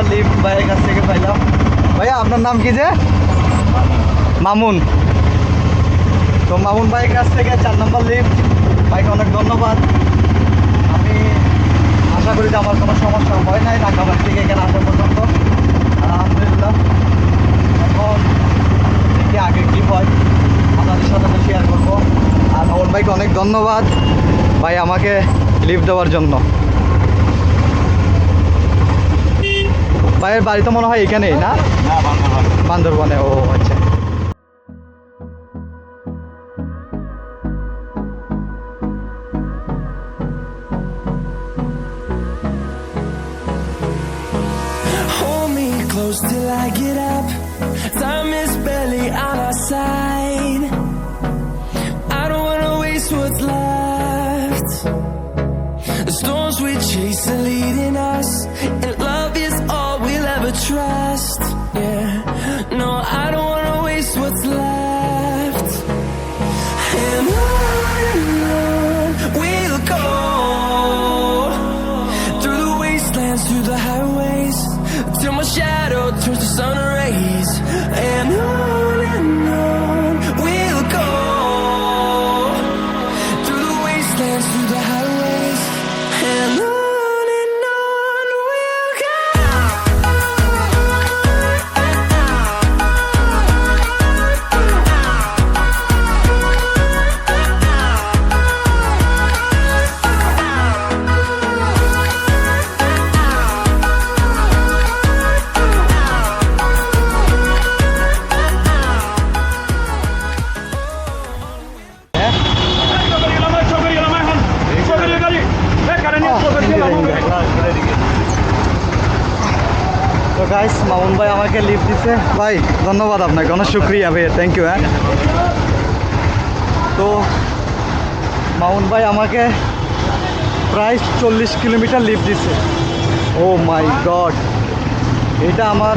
Number lift ভাইয়ের কাছ থেকে পাইলাম। ভাইয়া, আপনার নাম কি যে? মামুন। তো মামুন ভাইয়ের কাছ থেকে চার নম্বর লিফট ভাইকে অনেক ধন্যবাদ। আমি আশা করি যে আমার কোনো সমস্যা হয় নাই ঢাকাবাস থেকে এখানে আসা পর্যন্ত। আলহামদুলিল্লাহ। এখন দেখি আগে কী হয়, আপনাদের সাথে তো শেয়ার করব। আর মামুন ভাইকে অনেক ধন্যবাদ। ভাই, আমাকে লিফট দেওয়ার জন্য। ভাইয়ের বাড়ি তো মনে হয় এখানেই না? বান্দরবনে ও আচ্ছা। দিছে ভাই, ধন্যবাদ আপনাকে, অনেক শুক্রিয়া ভাইয়া থ্যাংক ইউ হ্যাঁ। তো, মামুন ভাই আমাকে প্রায় চল্লিশ কিলোমিটার লিফট দিছে। ও মাই গড এটা আমার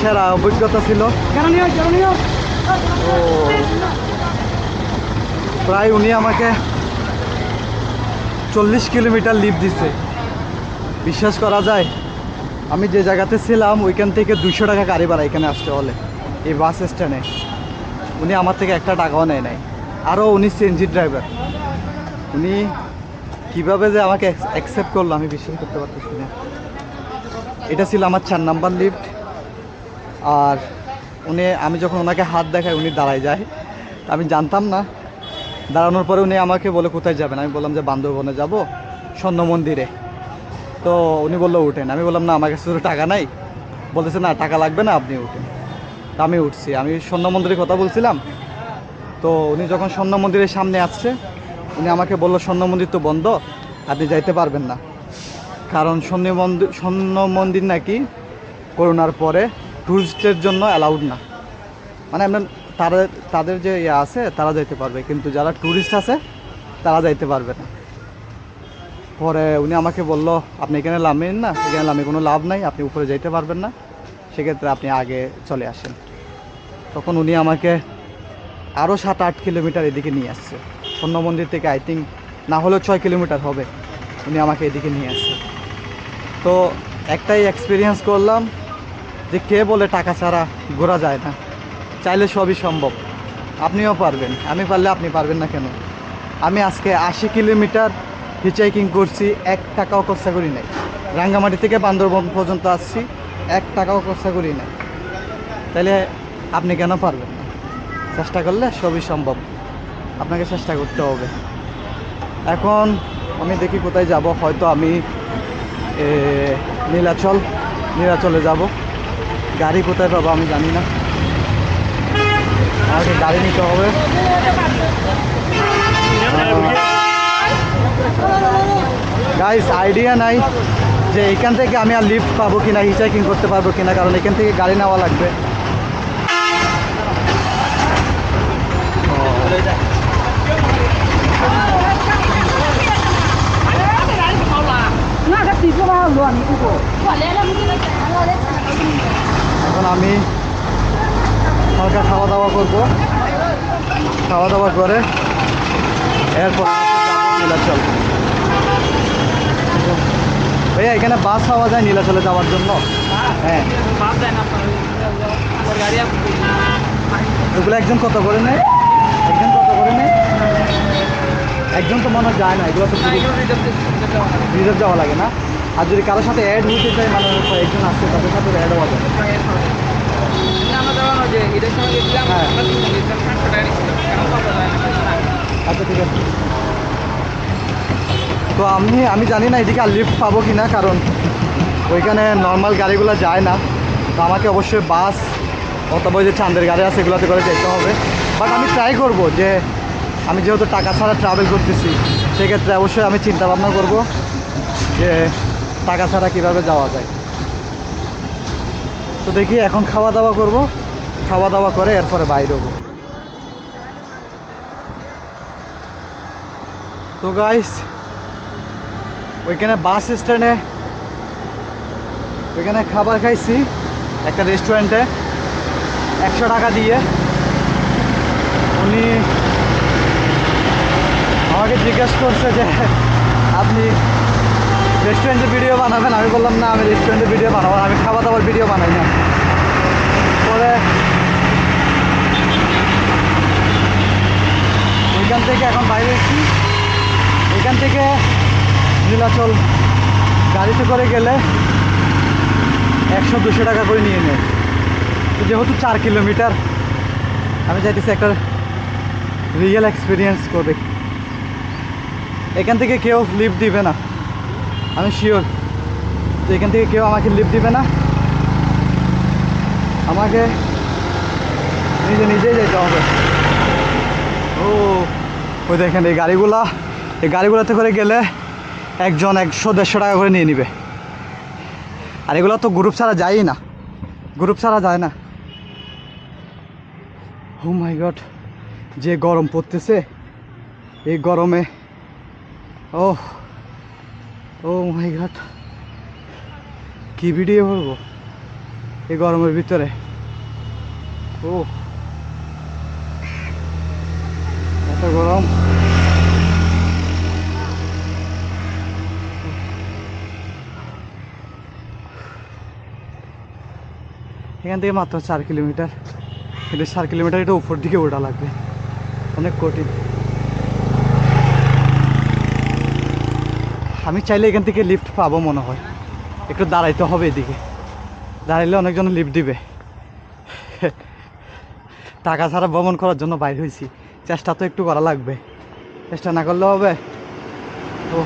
সেরা অভিজ্ঞতা ছিল। তো, প্রায় উনি আমাকে চল্লিশ কিলোমিটার লিফট দিছে। বিশ্বাস করা যায় আমি যে জায়গাতে ছিলাম, ওইখান থেকে দুশো টাকা গাড়ি ভাড়া এখানে আসতে হলে এই বাস স্ট্যান্ডে উনি আমার থেকে একটা টাকাও নেয় নাই। আরও উনি সিএনজি ড্রাইভার উনি কীভাবে যে আমাকে অ্যাকসেপ্ট করল, আমি বিশ্বাস করতে পারতেছি না। এটা ছিল আমার চার নাম্বার লিফট আর উনি, আমি যখন ওনাকে হাত দেখাই, উনি দাঁড়ায় যায়। আমি জানতাম না। দাঁড়ানোর পরে উনি আমাকে বলে, কোথায় যাবেন? আমি বললাম যে, বান্দরবনে যাব, স্বর্ণ মন্দিরে। তো উনি বলল, উঠেন। আমি বললাম, না, আমার কাছে তো টাকা নাই। বলতেছে, না, টাকা লাগবে না, আপনি উঠেন। তা আমি উঠছি। আমি স্বর্ণ মন্দিরের কথা বলছিলাম। তো উনি যখন স্বর্ণ মন্দিরের সামনে আসছে, উনি আমাকে বলল, স্বর্ণ মন্দির তো বন্ধ, আপনি যাইতে পারবেন না। কারণ স্বর্ণ মন্দির স্বর্ণ মন্দির নাকি করোনার পরে টুরিস্টের জন্য অ্যালাউড না। মানে আপনার তারা তাদের যে ইয়ে আছে, তারা যাইতে পারবে। কিন্তু যারা ট্যুরিস্ট আছে, তারা যাইতে পারবে না। পরে উনি আমাকে বলল, আপনি এখানে নামেন না, এখানে নামে কোনো লাভ নাই, আপনি উপরে যাইতে পারবেন না, সেক্ষেত্রে আপনি আগে চলে আসেন। তখন উনি আমাকে আরও সাত, আট কিলোমিটার এদিকে নিয়ে আসছে। স্বর্ণ মন্দির থেকে আই থিঙ্ক না হলেও ছয় কিলোমিটার হবে, উনি আমাকে এদিকে নিয়ে আসছে। তো একটাই এক্সপিরিয়েন্স করলাম যে কে বলে টাকা ছাড়া ঘোরা যায় না, চাইলে সবই সম্ভব। আপনিও পারবেন, আমি পারলে আপনি পারবেন না কেন? আমি আজকে আশি কিলোমিটার হিচাইকিং করছি এক টাকাও খরচা করি নাই। রাঙ্গামাটি থেকে বান্দরবন পর্যন্ত আসছি এক টাকাও খরচা করি নাই। তাহলে আপনি কেন পারবেন না? চেষ্টা করলে সবই সম্ভব। আপনাকে চেষ্টা করতে হবে। এখন আমি দেখি কোথায় যাব হয়তো আমি এ, নীলাচল নীলাচলে যাব। গাড়ি কোথায় পাবো আমি জানি না। আমাকে গাড়ি নিতে হবে। গাইস আইডিয়া নাই যে এখান থেকে আমি আর লিফট পাবো কিনা হিচাইকিং করতে পারব কিনা, কারণ এখান থেকে গাড়ি নেওয়া লাগবে। এখন আমি হালকা খাওয়া দাওয়া করব। খাওয়া দাওয়া করে এরপর নীলাচল। ভাইয়া, এখানে বাস পাওয়া যায় নীলাচলে যাওয়ার জন্য। হ্যাঁ। এগুলো একজন কত করে নেয়? একজন কত করে নেয়? একজন তো মনে হয় যায় না, এগুলো তো রিজার্ভ যাওয়া লাগে না। আর যদি কারোর সাথে অ্যাড হতে চাই মানে কয়েকজন আসছে তাদের সাথে অ্যাড হওয়া যাবে আচ্ছা ঠিক আছে। তো আমি আমি জানি না এদিকে আর লিফট পাবো কি না কারণ ওইখানে নর্মাল গাড়িগুলো যায় না। তো আমাকে অবশ্যই বাস অথবা যে চাঁদের গাড়ি আছে, এগুলোতে করে যেতে হবে। বাট আমি ট্রাই করব যে, আমি যেহেতু টাকা ছাড়া ট্রাভেল করতেছি, সেক্ষেত্রে অবশ্যই আমি চিন্তা ভাবনা করব যে টাকা ছাড়া কীভাবে যাওয়া যায়। তো দেখি এখন খাওয়া দাওয়া করব, খাওয়া দাওয়া করে এরপরে বাইরে হব। তো গাইস ওইখানে বাস স্ট্যান্ডে, ওইখানে খাবার খাইছি, একটা রেস্টুরেন্টে একশো টাকা দিয়ে। উনি আমাকে জিজ্ঞেস করছে যে, আপনি রেস্টুরেন্টে ভিডিও বানাবেন? আমি বললাম, না, আমি রেস্টুরেন্টে ভিডিও বানাবো আমি খাওয়া দাওয়ার ভিডিও বানাই না। পরে ওইখান থেকে এখন বাইরে এসেছি। এখান থেকে নীলাচল গাড়িতে করে গেলে একশো দুশো টাকা করে নিয়ে নেয়। যেহেতু চার কিলোমিটার, আমি চাইতেছি একটা রিয়েল এক্সপিরিয়েন্স করে। এখান থেকে কেউ লিফট দিবে না, আমি শিওর যে এখান থেকে কেউ আমাকে লিফট দিবে না, আমাকে নিজে নিজেই যেতে হবে। ও, ওই দেখেন এই গাড়িগুলা, এই গাড়িগুলোতে করে গেলে একজন একশো, দেড়শো টাকা করে নিয়ে নিবে। আর এগুলো তো গ্রুপ ছাড়া যায়ই না। গ্রুপ ছাড়া যায় না। ও মাই গড যে গরম পড়তেছে, এই গরমে ও ও মাই গড কি ভিডিও করব এই গরমের ভিতরে। ও এত গরম। এখান থেকে মাত্র চার কিলোমিটার। কিন্তু চার কিলোমিটার এটা উপর দিকে ওঠা লাগবে। অনেক কঠিন। আমি চাইলে এখান থেকে লিফট পাবো মনে হয়। একটু দাঁড়াইতে হবে এদিকে। দাঁড়াইলে অনেকজন লিফট দিবে। টাকা ছাড়া ভ্রমণ করার জন্য বাইর হয়েছি। চেষ্টা তো একটু করা লাগবে। চেষ্টা না করলে হবে। ও।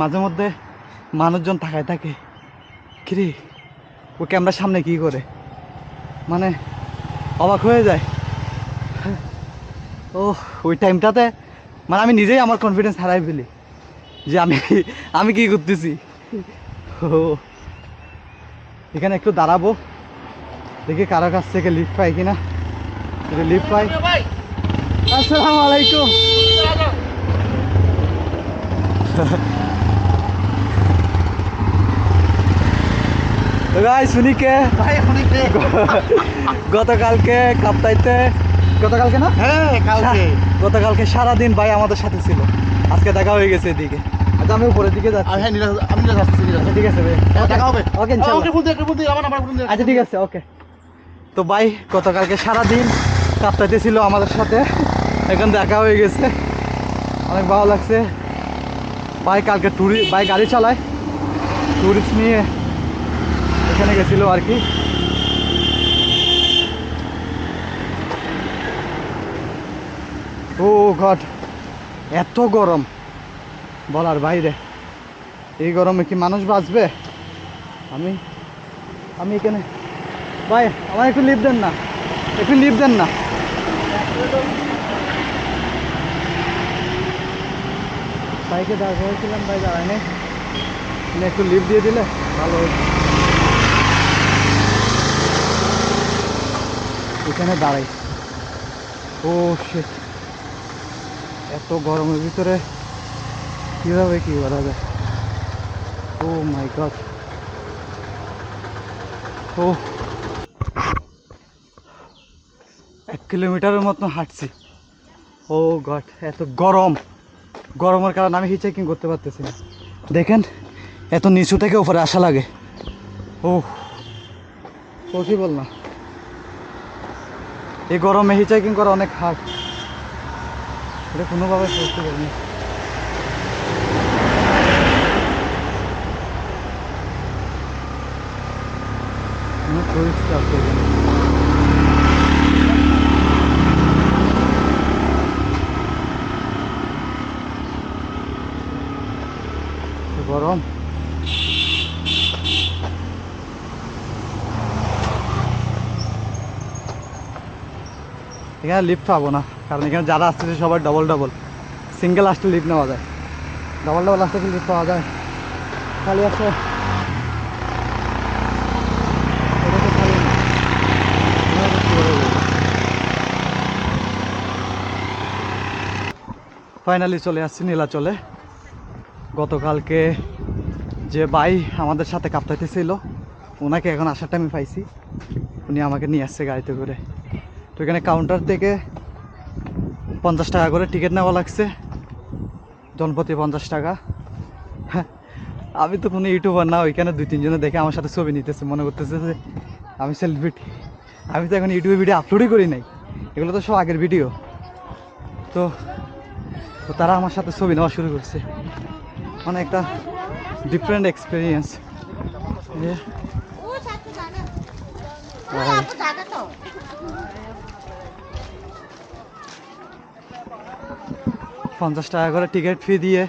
মাঝে মধ্যে মানুষজন তাকায় থাকে। কিরে ও ক্যামেরার সামনে কি করে? মানে অবাক হয়ে যায়। ও ওই টাইমটাতে মানে আমি নিজেই আমার কনফিডেন্স হারাই ফেলি যে আমি আমি কি করতেছি। ও এখানে একটু দাঁড়াবো। দেখি কারও কাছ থেকে লিফট পাই কিনা। যদি লিফট পাই। আসসালামু আলাইকুম। ভাই শুনি কে ভাই অনেকে গতকালকে কাপ্তাইতে গতকালকে না? হ্যাঁ কালকে। গতকালকে সারাদিন ভাই আমাদের সাথে ছিল। আজকে দেখা হয়ে গেছে এদিকে। আচ্ছা আমি উপরের দিকে যাচ্ছি। হ্যাঁ নিরাজ আমি নিরাজ আসছি নিরাজ ঠিক আছে ভাই। হ্যাঁ, দেখা হবে। ওকে ওকে ইনশাআল্লাহ দিয়ে ফোন দিয়ে আমার নাম্বার ফোন দিয়ে আচ্ছা ঠিক আছে ওকে। তো ভাই গতকালকে সারাদিন কাপ্তাইতে ছিল আমাদের সাথে। এখন দেখা হয়ে গেছে। অনেক ভালো লাগছে। ভাই কালকে টুরি ভাই গাড়ি চালায়। টুরিস্ট নিয়ে। এখানে গেছিল আর কি। ও ঘট এত গরম। বলার বাইরে। এই গরমে কি মানুষ বাঁচবে? আমি আমি এখানে ভাই আমার একটু লিভ দেন না। একটু লিভ দেন না। বাইকে দাঁড় করেছিলাম, ভাই দাঁড়ায় নেই একটু লিভ দিয়ে দিলে ভালো হতো। এখানে দাঁড়াই। ও শিট এত গরমের ভিতরে কীভাবে কী করা যায়? Oh my God oh. এক কিলোমিটারের মতো হাঁটছি। ও গড এত গরম। গরমের কারণে আমি হিচাইকিং করতে পারতেছি না। দেখেন, এত নিচু থেকে উপরে আসা লাগে। ও ও কি বল না এই গরমে হিচাইকিং করা অনেক হার্ড এটা কোনোভাবে করতে পারিনি কোনো tourist আসছে এখানে। কি গরম এখানে লিফট পাবো না। কারণ এখানে যারা আসতেছে সবাই ডবল ডবল সিঙ্গেল আসলে লিফ্ট নেওয়া যায়। ডবল ডবল আসলে কি লিফট পাওয়া যায়? খালি আছে। ফাইনালি চলে আসছি নীলাচলে। গতকালকে যে ভাই আমাদের সাথে কাঁপতাইতেছিল ওনাকে এখন আসার টাইমে পাইছি। উনি আমাকে নিয়ে আসছে গাড়িতে করে। তো এখানে কাউন্টার থেকে পঞ্চাশ টাকা করে টিকিট নেওয়া লাগছে। জনপ্রতি পঞ্চাশ টাকা। হ্যাঁ, আমি তো কোনো ইউটিউবার না ওইখানে দুই তিনজনে দেখে আমার সাথে ছবি নিতেছে মনে করতেছে যে আমি সেলিব্রিটি আমি তো এখন ইউটিউবে ভিডিও আপলোডই করি নাই। এগুলো তো সব আগের ভিডিও তো তো তারা আমার সাথে ছবি নেওয়া শুরু করছে। মানে একটা ডিফারেন্ট এক্সপিরিয়েন্স ও সাথে জানা ও হ্যাঁ। আপু জানা তো পঞ্চাশ টাকা করে টিকিট ফি দিয়ে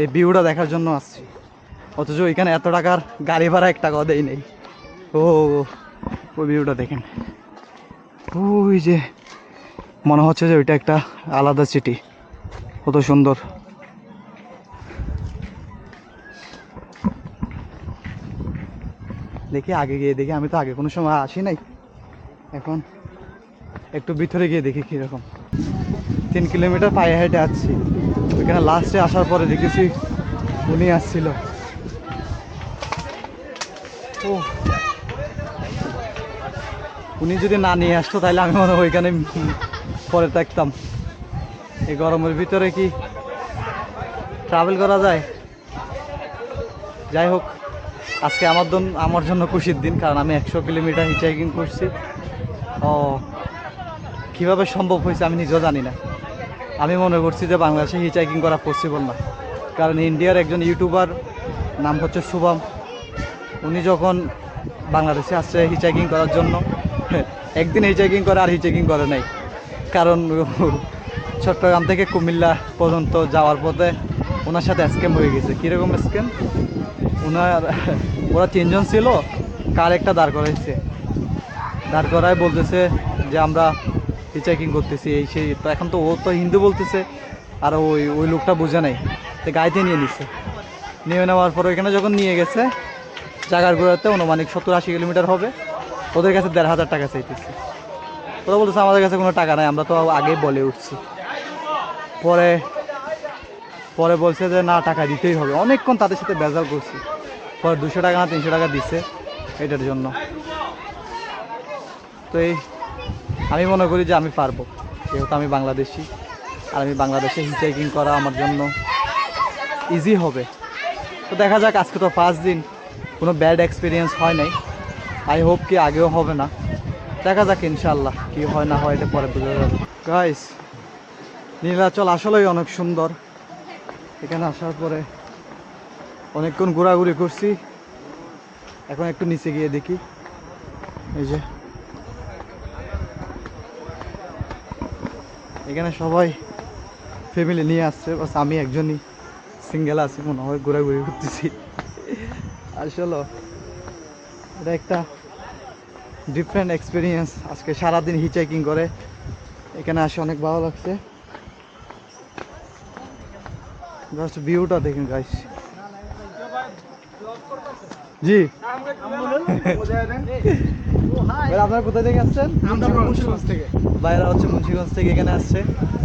এই ভিউটা দেখার জন্য আসছি। অথচ ওইখানে এত টাকার গাড়ি ভাড়া এক টাকাও দেয় নেই। ও, ওই ভিউটা দেখেন। ওই যে, মনে হচ্ছে যে ওইটা একটা আলাদা সিটি কত সুন্দর। দেখি আগে গিয়ে দেখি, আমি তো আগে কোনো সময় আসি নাই। এখন একটু ভিতরে গিয়ে দেখি কীরকম। তিন কিলোমিটার পায়ে হেঁটে আসছি। ওইখানে লাস্টে আসার পরে দেখেছি উনি আসছিল। উনি যদি না নিয়ে আসতো তাহলে আমি মনে ওইখানে পরে থাকতাম। এই গরমের ভিতরে কি ট্রাভেল করা যায়? যাই হোক, আজকে আমার জন্য আমার জন্য খুশির দিন, কারণ আমি একশো কিলোমিটার হিচাইকিং করছি। ও, কীভাবে সম্ভব হয়েছে আমি নিজেও জানি না। আমি মনে করছি যে বাংলাদেশে হিচাইকিং করা পসিবল না। কারণ ইন্ডিয়ার একজন ইউটিউবার নাম হচ্ছে শুভম। উনি যখন বাংলাদেশে আসছে হিচাইকিং করার জন্য, একদিন হিচাইকিং করে আর হিচাইকিং করে নাই। কারণ চট্টগ্রাম থেকে কুমিল্লা পর্যন্ত যাওয়ার পথে ওনার সাথে স্ক্যাম হয়ে গেছে। কীরকম স্ক্যাম ওনার, ওরা তিনজন ছিল, কার একটা দাঁড় করাইছে। দাঁড় করায় বলতেছে যে আমরা হিচাইকিং করতেছি, এই সেই, তো এখন তো ও তো হিন্দু বলতেছে, আর ওই ওই লোকটা বোঝে নাই, তো গাড়িতে নিয়ে নিচ্ছে নিয়ে নেওয়ার পর ওইখানে যখন নিয়ে গেছে জাগার গোড়াতে অনুমানিক সত্তর আশি কিলোমিটার হবে, ওদের কাছে দেড় হাজার টাকা চাইতেছে। ওরা বলতেছে, আমাদের কাছে কোনো টাকা নাই, আমরা তো আগেই বলে উঠছি। পরে পরে বলছে যে, না, টাকা দিতেই হবে। অনেকক্ষণ তাদের সাথে বেজাল করছি। পরে দুশো টাকা না তিনশো টাকা দিচ্ছে এটার জন্য। তো এই আমি মনে করি যে আমি পারব। যেহেতু আমি বাংলাদেশি, আর আমি বাংলাদেশে হিচাইকিং করা আমার জন্য ইজি হবে। তো দেখা যাক, আজকে তো ফার্স্ট দিন, কোনো ব্যাড এক্সপিরিয়েন্স হয় নাই। আই হোপ কি আগেও হবে না। দেখা যাক ইনশাল্লাহ কি হয় না হয়, এটা পরে বোঝা যাবে। গাইস নীলাচল আসলেই অনেক সুন্দর। এখানে আসার পরে অনেকক্ষণ ঘোরাঘুরি করছি। এখন একটু নিচে গিয়ে দেখি। এই যে এখানে সবাই ফ্যামিলি নিয়ে আসছে বাস আমি একজনই সিঙ্গেল আছি মনে হয় ঘোরাঘুরি করতেছি। আসলে এটা একটা ডিফারেন্ট এক্সপিরিয়েন্স আজকে সারাদিন হিচাইকিং করে এখানে আসে অনেক ভালো লাগছে। জাস্ট ভিউটা দেখুন গাইস জি। ভাই, আপনারা কোথা থেকে আসছেন? মুন্সিগঞ্জ। থেকে। ভাইরা হচ্ছে মুন্সিগঞ্জ থেকে এখানে আসছে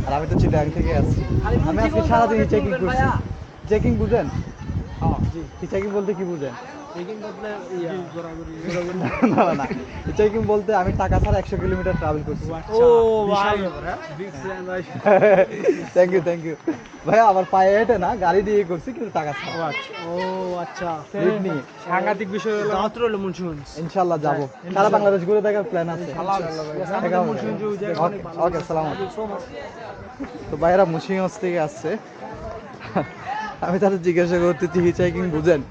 আর আমি তো চিটাং থেকে আসছি। আমি আজকে সারাদিন চেকিং করছি। চেকিং বুঝেন? চেকিং বলতে কি বুঝেন? চেকিং বলতে আমি টাকা ছাড়া একশো কিলোমিটার ট্রাভেল করছি। ও ভাই থ্যাংক ইউ থ্যাংক ইউ ভাই আমার পায়ে হেঁটে না গাড়ি দিয়ে করছি কিন্তু টাকা ছাড়া। ও আচ্ছা। নিয়ে সাংঘাতিক বিষয় হলো মাত্র হলো মুন্সিগঞ্জ ইনশাল্লাহ যাব। সারা বাংলাদেশ ঘুরে দেখার প্ল্যান আছে। ওকে সালাম তো ভাইরা মুন্সিগঞ্জ থেকে আসছে। আমি তাদের জিজ্ঞাসা করতেছি হিচাইকিং বুঝেন?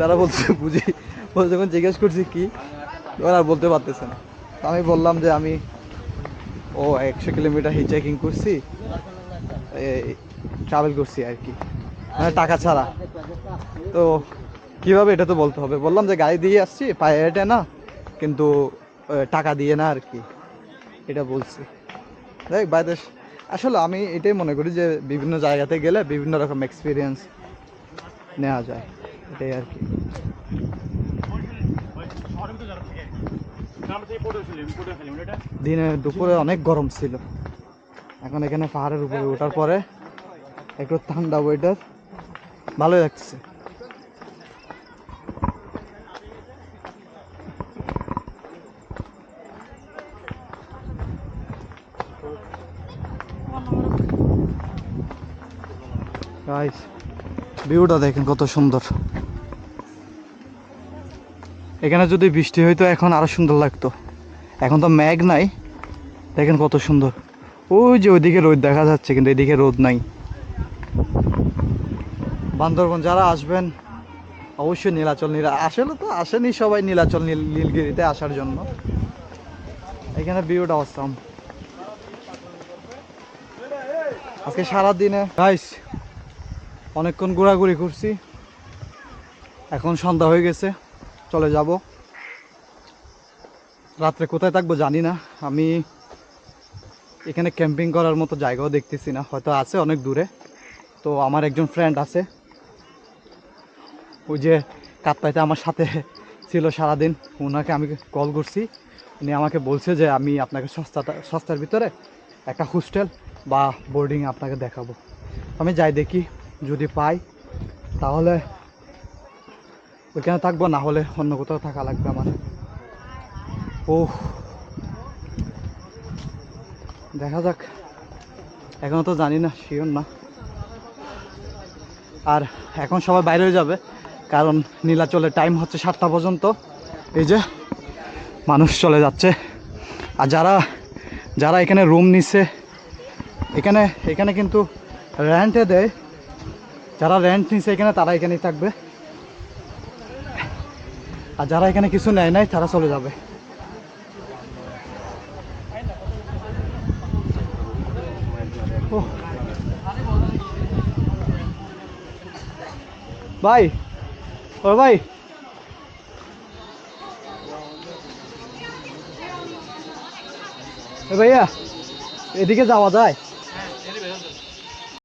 তারা বলছে, বুঝি যখন জিজ্ঞেস করছি কি ওরা বলতে পারতেছে না। আমি বললাম যে আমি, ও একশো কিলোমিটার হিচাইকিং করছি ট্রাভেল করছি আর কি। মানে টাকা ছাড়া। তো কীভাবে এটা তো বলতে হবে? বললাম যে গাড়ি দিয়ে আসছি, পায়ে হেঁটে না, কিন্তু টাকা দিয়ে না আর কি। এটা বলছি। দেখ বাইরে আসলে আমি এটাই মনে করি যে বিভিন্ন জায়গাতে গেলে বিভিন্ন রকম এক্সপিরিয়েন্স নেওয়া যায়। এটাই আর কি। দিনে দুপুরে অনেক গরম ছিল। এখন এখানে পাহাড়ের উপরে ওঠার পরে একটু ঠান্ডা ওয়েদার ভালোই লাগছে। ভিউটা দেখেন কত সুন্দর। এখানে যদি বৃষ্টি হইতো, এখন আরও সুন্দর লাগতো। এখন তো মেঘ নাই, দেখেন কত সুন্দর। ওই যে ওইদিকে রোদ দেখা যাচ্ছে, কিন্তু এদিকে রোদ নাই। বান্দরবন, যারা আসবেন, অবশ্যই নীলাচল নীলা আসলে তো আসেনি সবাই নীলাচল, নীল নীলগিরিতে আসার জন্য। এখানে ভিউটা অসাম আজকে সারাদিনে গাইস অনেকক্ষণ ঘোরাঘুরি করছি। এখন সন্ধ্যা হয়ে গেছে। চলে যাব। রাত্রে কোথায় থাকব জানি না। আমি এখানে ক্যাম্পিং করার মতো জায়গাও দেখতেছি না। হয়তো আছে অনেক দূরে। তো আমার একজন ফ্রেন্ড আছে। ওই যে কাপ্তাইতে আমার সাথে ছিল সারাদিন। ওনাকে আমি কল করছি। উনি আমাকে বলছে যে, আমি আপনাকে সস্তাটা সস্তার ভিতরে একটা হোস্টেল বা বোর্ডিং আপনাকে দেখাবো। আমি যাই দেখি, যদি পাই, তাহলে ওইখানে থাকব, না হলে অন্য কোথাও থাকা লাগবে আমার। ও দেখা যাক। এখনও তো জানি না শিওর না। আর এখন সবাই বাইরে যাবে, কারণ নীলাচলের টাইম হচ্ছে সাতটা পর্যন্ত। এই যে, মানুষ চলে যাচ্ছে। আর যারা যারা এখানে রুম নিচ্ছে এখানে এখানে কিন্তু রেন্টে দেয়। যারা রেন্ট নিচ্ছে এখানে, তারা এখানেই থাকবে। আর যারা এখানে কিছু নেয় নাই, তারা চলে যাবে। ভাই ও ভাই। ভাইয়া, এদিকে যাওয়া যায়?